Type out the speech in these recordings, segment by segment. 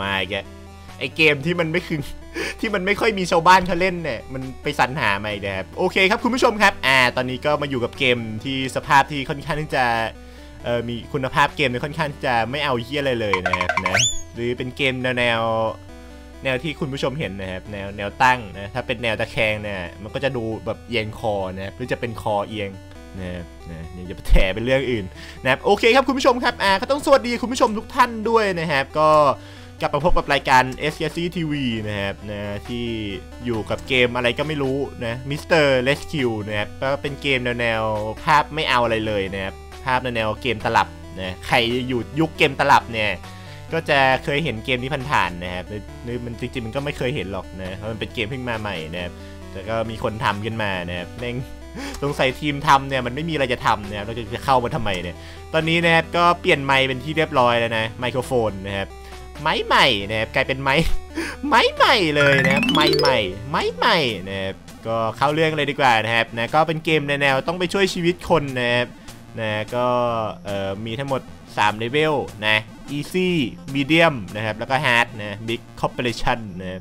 มาอีกไอเกมที่มันไม่คือที่มันไม่ค่อยมีชาวบ้านเขาเล่นเนี่ยมันไปสรรหามาอีกนะครับโอเคครับคุณผู้ชมครับอ่าตอนนี้ก็มาอยู่กับเกมที่สภาพที่ค่อนข้างที่จะเอ่อมีคุณภาพเกมเนี่ยค่อนข้างจะไม่เอาเฮี้ยอะไรเลยนะครับนะหรือเป็นเกมแนวแนว แนวที่คุณผู้ชมเห็นนะครับแนวแนวตั้งนะถ้าเป็นแนวตะแคงเนี่ยมันก็จะดูแบบเอียงคอนะหรือจะเป็นคอเอียงนะครับนะอย่าไปแถเป็นเรื่องอื่นนะครับโอเคครับคุณผู้ชมครับอ่าก็ต้องสวัสดีคุณผู้ชมทุกท่านด้วยนะครับก็กลับมาพบกับรายการ s c TV นะครับนะที่อยู่กับเกมอะไรก็ไม่รู้นะมิสเตอร์เลสคิวนะครับก็เป็นเกมแนวแนวภาพไม่เอาอะไรเลยนะครับภาพแนวแนวเกมตลับนะใครอยู่ยุคเกมตลับเนี่ย ก็จะเคยเห็นเกมนี้ผ่านๆนะครับหรือหรือมันจริงๆมันก็ไม่เคยเห็นหรอกนะเพราะมันเป็นเกมเพิ่งมาใหม่นะครับแต่ก็มีคนทำขึ้นมานะครับแม่งสงสัยทีมทำเนี่ยมันไม่มีอะไรจะทำนะครับเราจะเข้ามาทำไมเนี่ย ตอนนี้นะครับก็เปลี่ยนไมค์เป็นที่เรียบร้อยแล้วนะไมโครโฟนนะครับไม้ใหม่นะครับกลายเป็นไม้ไม้ใหม่เลยนะไม้ใหม่ไม้ใหม่นะครับก็เข้าเรื่องเลยดีกว่านะครับนะก็เป็นเกมในแนวต้องไปช่วยชีวิตคนนะครับนะก็เอ่อมีทั้งหมด3เลเวลนะ easy medium นะครับ แล้วก็ hard นะ big corporation นะ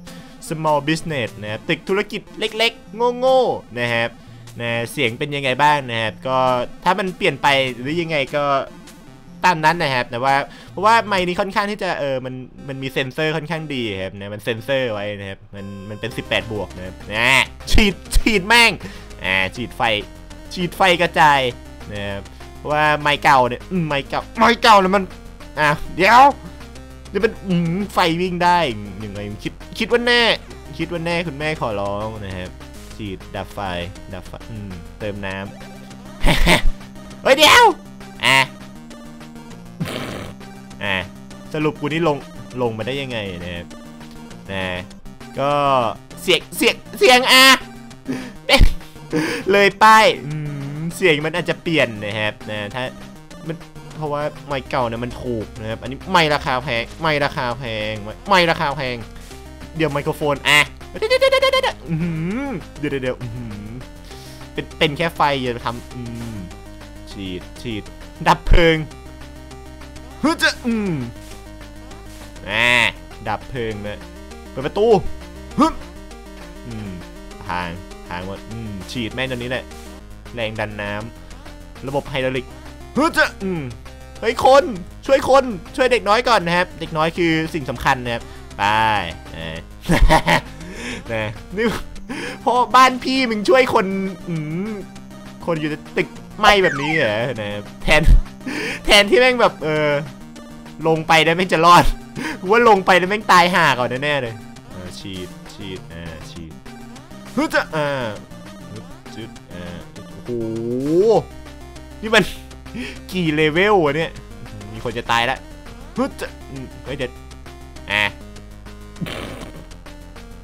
small business นะตึกธุรกิจเล็กๆ โง่ๆ นะครับนะเสียงเป็นยังไงบ้างนะครับ ก็ถ้ามันเปลี่ยนไปหรือยังไงก็ตามนั้นนะครับแต่ว่าเพราะว่าไมค์นี้ค่อนข้างที่จะเออมันมันมีเซ็นเซอร์ค่อนข้างดีครับนะมันเซ็นเซอร์ไว้นะครับมันมันเป็น 18 บวกนะครับนะฉีดฉีดแม่งอ่าฉีดไฟฉีดไฟกระจายนะครับเพราะว่าไมค์เก่าเนี่ยไมค์เก่าไมค์เก่าเนี่ยมัน อะเดี๋ยวเดี๋ยวมันอืไฟวิ่งได้ยังไงคิดคิดว่าแน่ คิดว่าแน่คุณแม่ขอร้องนะครับฉีดดับไฟดับไฟเติมน้ำเฮ้ยเดี๋ยวอะอะสรุปกูนี่ลงลงมาได้ยังไงนะครับนะก็เสียงเสียงเสียงอะเลยป้ายเสียงมันอาจจะเปลี่ยนนะครับนะถ้ามัน ราะว่าไม้เก่าเนี่ยมันถูกนะครับ อันนี้ไม่ราคาแพง ไม่ราคาแพง ไม่ราคาแพง เดี๋ยวไมโครโฟนอะเดี๋ยวเดี๋ยวเดี๋ยวเดี๋ยวเดี๋ยวเดี๋ยวเป็นเป็นแค่ไฟอย่าทำฉีดฉีดดับเพลิงฮึจะอืมอ่าดับเพลิงเลยเปิดประตูฮึอืมทางทางหมดอืมฉีดแม่งตัวนี้แหละ แรงดันน้ำระบบไฮดรอลิกฮึจะอืม เฮ้ยคนช่วยคนช่วยเด็กน้อยก่อนนะครับ เด็กน้อยคือสิ่งสำคัญนะครับไปอ่านะนี่เพราะบ้านพี่มึงช่วยคนคนอยู่ในตึกไหม้แบบนี้เหรอนะแทนแทนที่แม่งแบบเออลงไปได้แม่งจะรอดกูว่าลงไปแล้วแม่งตายห่าก่อนแน่เลยออฉีดฉีดอ่าฉีดฮึจะอ่าฮึจึ๊ดอ่าโอ้โหนี่มัน กี่เลเวลวะเนี่ย มีคนจะตายแล้วฮึจะอืมเฮ้ยเดี๋ยวอะ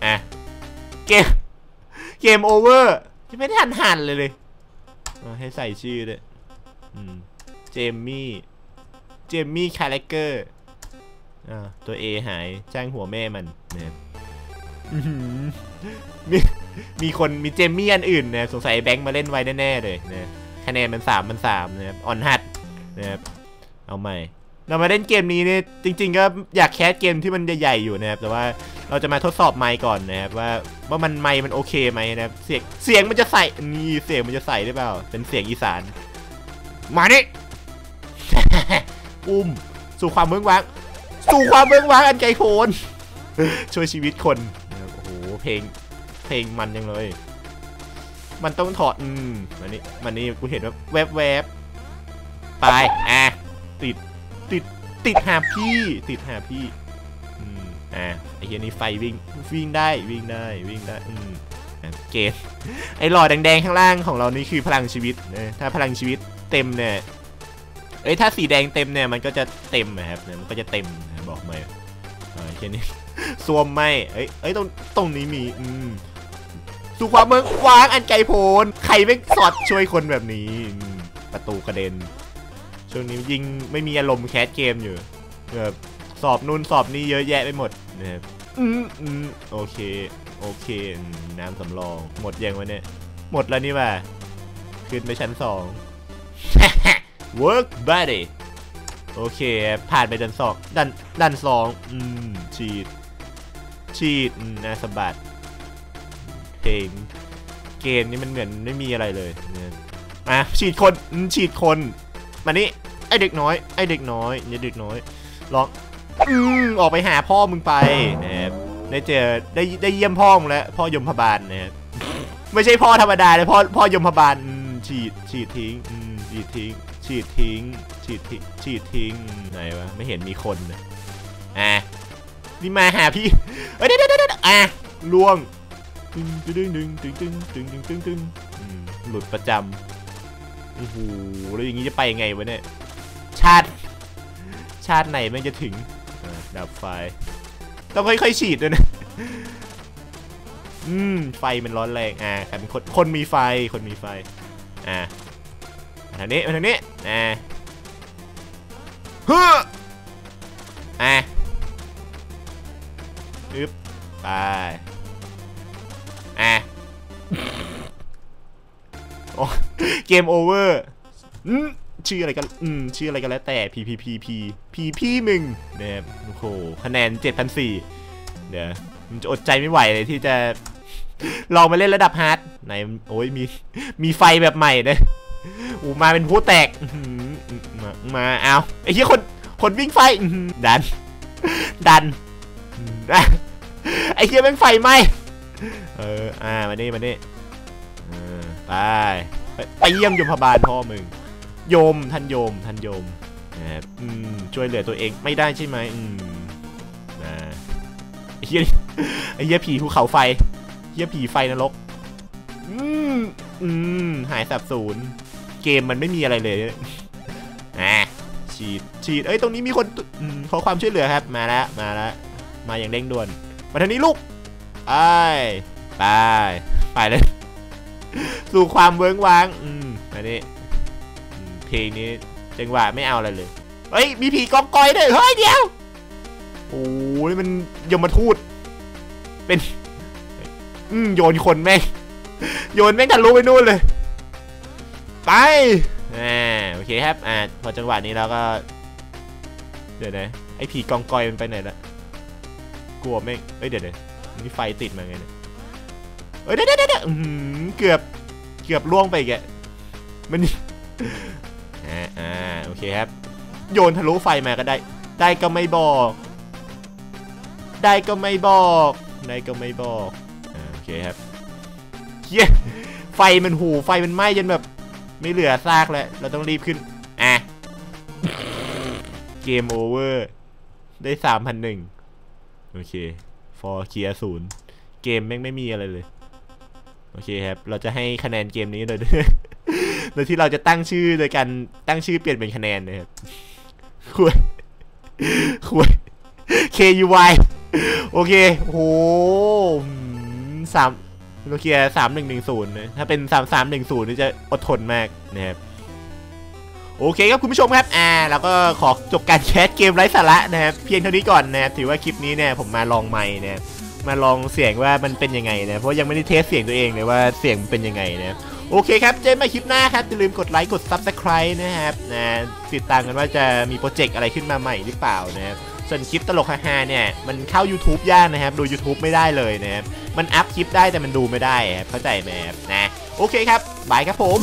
อะเกม เกมโอเวอร์ยังไม่ได้หันหันเลยเลยอะให้ใส่ชื่อด้วยอืมเจมมี่ เจมมี่คาแรคเกอร์อ่าตัว A หายจ้างหัวแม่มันนะครับอื้อหือมีมีคนมีเจมมี่อันอื่นนะสงสัยแบงค์มาเล่นไว้แน่ๆเลยนะ คะแนนมัน3มัน3นะครับออนฮัดนะครับเอาใหม่ เรามาเล่นเกมนี้เนี่ยจริง ๆ ก็อยากแคสเกมที่มันใหญ่ๆอยู่นะครับ แต่ว่าเราจะมาทดสอบไมค์ก่อนนะครับว่าว่ามันไมค์มันโอเคไหมนะครับเสียงเสียงมันจะใส่นี่เสียงมันจะใส่ได้เปล่า เป็นเสียงอีสาน มานี่อุ้มสู่ความเมืองว้างสู่ความเมืองว้างอันไกลโพ้นช่วยชีวิตคนโอ้โหเพลงเพลงมันยังเลย มันต้องถอด อืมมันนี่มันนี่กูเห็นว่าแวบแวบๆไป อะ ติด ติด ติดหาพี่ ติดหาพี่ อืม อะ ไอ้เฮียนี่ไฟวิ่ง วิ่งได้ วิ่งได้ วิ่งได้ อืมอะเกณฑ์ไอ้หลอดแดงๆข้างล่างของเรานี่คือพลังชีวิตนะถ้าพลังชีวิตเต็มเนี่ย เอ้ย ถ้าสีแดงเต็มเนี่ย มันก็จะเต็มนะครับเนี่ยมันก็จะเต็มนะบอกมาอ่าแค่นี้ซวมไม่เอ้ย เอ้ย ตรง ตรงนี้มี อืม สู่ความเมืองวางอันไกลโพ้นใครไม่สอดช่วยคนแบบนี้ ประตูกระเด็น ช่วงนี้ยิงไม่มีอารมณ์แคสเกมอยู่แบบสอบนู่นสอบนี่เยอะแยะไปหมดนะครับอืมอืมโอเค โอเค น้ำสำรอง หมดยังวะเนี่ย หมดแล้วนี่ว่าขึ้นไปชั้นสอง work buddy โอเค ผ่านไปดันสองดันดันสองอืมฉีดฉีดอืมน่าสะบัด เพลงเกมนี้มันเหมือนไม่มีอะไรเลยเนี่ยมาฉีดคนฉีดคนมานี่ไอเด็กน้อยไอเด็กน้อยเนี่ยเด็กน้อยลองอืมออกไปหาพ่อมึงไปนะครับได้เจอได้ได้เยี่ยมพ่อมึงแล้วพ่อยมพบาลนะครับไม่ใช่พ่อธรรมดาเลยพ่อพ่อยมพบาลฉีดฉีดทิ้งฉีดทิ้งฉีดทิ้งฉีดทิ้งฉีดทิ้งไหนวะไม่เห็นมีคนอะนี่มาหาพี่เอ้ยเดี๋ยวเดี๋ยวเดี๋ยวอะล่วง ตึงตึงตึงตึงตึงตึงตึงตึงตึงหลุดประจำโอ้โหแล้วอย่างนี้จะไปยังไงวะเนี่ย ชาติ ชาติไหนแม่งจะถึงดับไฟ ต้องค่อยๆฉีดด้วยนะ อืม ไฟมันร้อนแรง อ่ากันคนคนมีไฟ คนมีไฟ อ่าทางนี้ทางนี้ อ่าเฮ้ออ่าอึ๊บไป เกมโอเวอร์อืมชื่ออะไรกัน อืม ชื่ออะไรกันแล้วแต่ PPPP PP มึงเนี่ยโอ้โห คะแนน7,004เดี๋ยวมันจะอดใจไม่ไหวเลยที่จะ ลองมาเล่นระดับฮาร์ดไหน โอ้ยมี มีไฟแบบใหม่เลยอูมาเป็นผู้แตก มามาเอาไอ้ที่คน คนวิ่งไฟ ดัน ดัน ไอ้เหี้ยแม่งไฟไหมเออ อ่า มานี่มานี่ไป ไปเยี่ยมยมพบาลพ่อมึง โยมท่านโยมท่านโยมนะอืมช่วยเหลือตัวเองไม่ได้ใช่ไหมอืมนะไอ้เหี้ยไอ้เหี้ยผีภูเขาไฟเหี้ยผีไฟนรกอืมอืมหายสับสูญเกมมันไม่มีอะไรเลยอะฉีดฉีดเอ้ยตรงนี้มีคนอขอความช่วยเหลือครับมาแล้วมาแล้วมาอย่างเร่งด่วนมาทางนี้ลูกไปไปไปเลย สู่ความเวิ้งว้าง อืมอันนี้เพลงนี้จังหวะไม่เอาอะไรเลย เฮ้ย มีผีกองกอยด้วย เฮ้ยเดียว โอ้ยมันยมทูต เป็น อืมโยนคนแม่ง โยนแม่งทะลุไปนู่นเลย ไป อ่า โอเคครับ อ่า พอจังหวะนี้แล้วก็ เดี๋ยวนะไอ้ผีกองกอยมันไปไหนละ กลัวแม่งเอ้ยเดี๋ยวเดี๋ยวนี่ไฟติดมาไงเนี่ยเอ้ยเดี๋ยวเดี๋ยวเดี๋ยวเกือบ เกือบล่วงไปแกมันอ่าอ่าโอเคครับ โยนทะลุไฟมาก็ได้ ได้ก็ไม่บอก ได้ก็ไม่บอกได้ก็ไม่บอกอ่าโอเคครับเฮียไฟมันหูไฟมันไหม้จนแบบ ไม่เหลือซากแล้ว เราต้องรีบขึ้นอะเกมโอเวอร์ได้สามพันหนึ่งโอเค ฟอร์เคียศูนย์เกมแม่งไม่มีอะไรเลย โอเคครับ เราจะให้คะแนนเกมนี้โดยโดยที่เราจะตั้งชื่อโดยการตั้งชื่อเปลี่ยนเป็นคะแนนนะครับคุยคุย K U Y โอเคโหสามโนเกียสามหนึ่งหนึ่งศูนย์นะถ้าเป็นสามสามหนึ่งศูนย์นี่จะอดทนมากนะครับโอเคครับคุณผู้ชมครับอ่าแล้วก็ขอจบการแคสเกมไร้สาระนะครับเพียงเท่านี้ก่อนนะครับถือว่าคลิปนี้เนี่ยผมมาลองไมค์นะครับ มาลองเสียงว่ามันเป็นยังไงนะเพราะยังไม่ได้เทสเสียงตัวเองเลยว่าเสียงเป็นยังไงนะโอเคครับเจอกันม่คลิปหน้าครับอย่าลืมกดไลค์กด Subscribe นะครับนะติดตามกันว่าจะมีโปรเจกต์อะไรขึ้นมาใหม่หรือเปล่านะครับส่วนคลิปตลกฮาเนี่ยมันเข้า YouTube ยากนะครับ ดู YouTube ไม่ได้เลยนะครับ มันอัพคลิปได้แต่มันดูไม่ได้ครับเข้าใจไหมครับนะ โอเคครับ บายครับผม